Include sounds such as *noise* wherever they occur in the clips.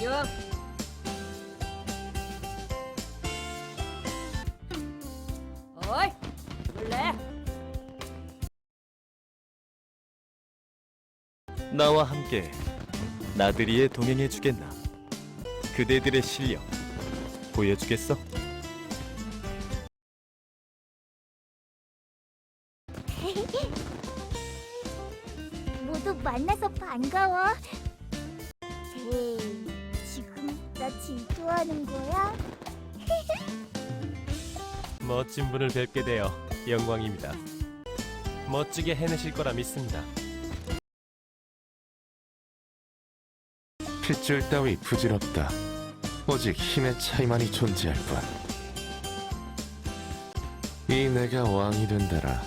안녕. 어이, 놀래? 나와 함께 나들이에 동행해 주겠나? 그대들의 실력 보여주겠어? *laughs* 모두 만나서 반가워. 질투하는 거야? *laughs* 멋진 분을 뵙게 되어 영광입니다. 멋지게 해내실 거라 믿습니다. 핏줄 따위 부질없다. 오직 힘의 차이만이 존재할 뿐. 이 내가 왕이 된다라.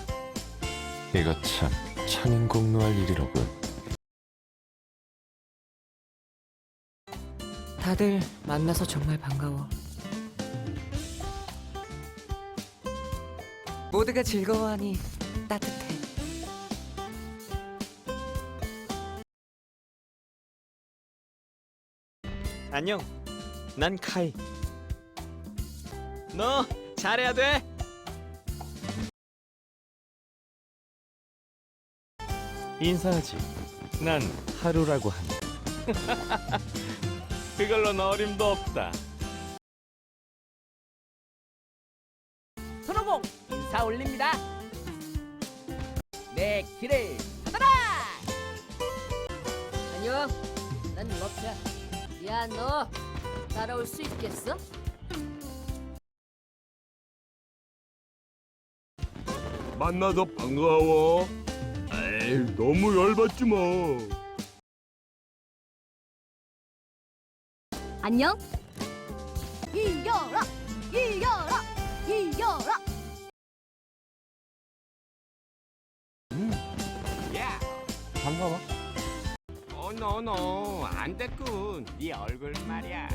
이거 참 창인공노할 일이로군. 다들 만나서 정말 반가워. 모두가 즐거워하니 따뜻해. 안녕. 난 카이. 너 잘해야 돼. 인사하지. 난 하루라고 하니. *laughs* 그걸로는 어림도 없다. 손오공 인사 올립니다. 내 길을 받아라. 안녕. 난 러프야. 야, 너 따라올 수 있겠어? 만나서 반가워. 에이, 너무 열받지 마. 안녕. 이겨라, 이겨라, 이겨라. 야, 반가워. 어너 너, 안 됐군. 네 얼굴 말이야.